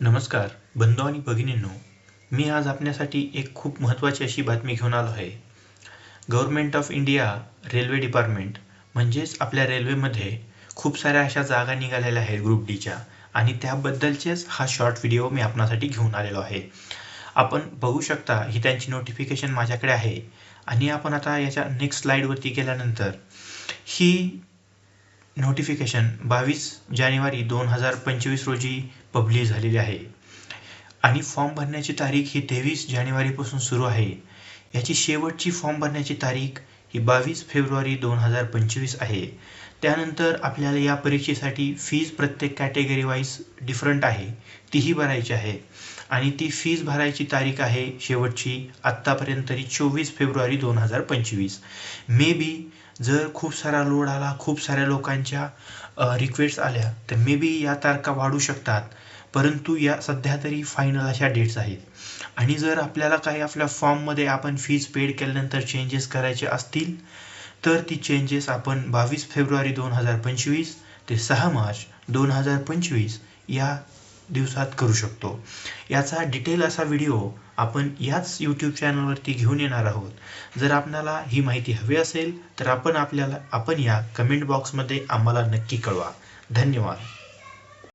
नमस्कार बंधू आणि भगिनींनो. मी आज आपल्यासाठी एक खूप महत्त्वाची अशी बातमी घेऊन आलो आहे. Government of India railway department म्हणजेच आपल्या रेल्वेमध्ये खूप साऱ्या अशा जागा निघालेल्या आहेत ग्रुप डीच्या. आणि त्याबद्दलचेच हा शॉर्ट व्हिडिओ मी आपणासाठी घेऊन आलेलो आहे. आपण बघू शकता ही त्यांची नोटिफिकेशन माझ्याकडे आहे. आणि आपण आता याच्या नेक्स्ट स्लाईडवरती गेल्यानंतर ही नोटिफिकेशन बावीस जानेवारी दोन हजार पंचवीस रोजी पब्लिश झालेली आहे. आणि फॉर्म भरण्याची तारीख ही तेवीस जानेवारीपासून सुरू आहे. याची शेवटची फॉर्म भरण्याची तारीख ही बावीस फेब्रुवारी दोन हजार पंचवीस आहे. त्यानंतर आपल्याला या परीक्षेसाठी फीज प्रत्येक कॅटेगरी वाईज डिफरंट आहे. तीही भरायची आहे. आणि ती फीज भरायची तारीख आहे शेवटची आत्तापर्यंत तरी चोवीस फेब्रुवारी दोन हजार पंचवीस. मे बी जर खूप सारा लोड आला खूप साऱ्या लोकांच्या रिक्वेस्ट आल्या तर मे बी या तारखा वाढू शकतात. परंतु या सध्या तरी फायनल अशा डेट्स आहेत. आणि जर आपल्याला काही आपल्या फॉर्ममध्ये आपण फीज पेड केल्यानंतर चेंजेस करायचे असतील तर ती चेंजेस आपण बावीस फेब्रुवारी दोन हजार पंचवीस ते सहा मार्च दोन हजार पंचवीस या दिवसात करू शकतो. याचा डिटेल असा व्हिडिओ आपण याच यूट्यूब चॅनलवरती घेऊन येणार आहोत. जर आपल्याला ही माहिती हवी असेल तर आपण आपल्याला आपण या कमेंट बॉक्समध्ये आम्हाला नक्की कळवा. धन्यवाद.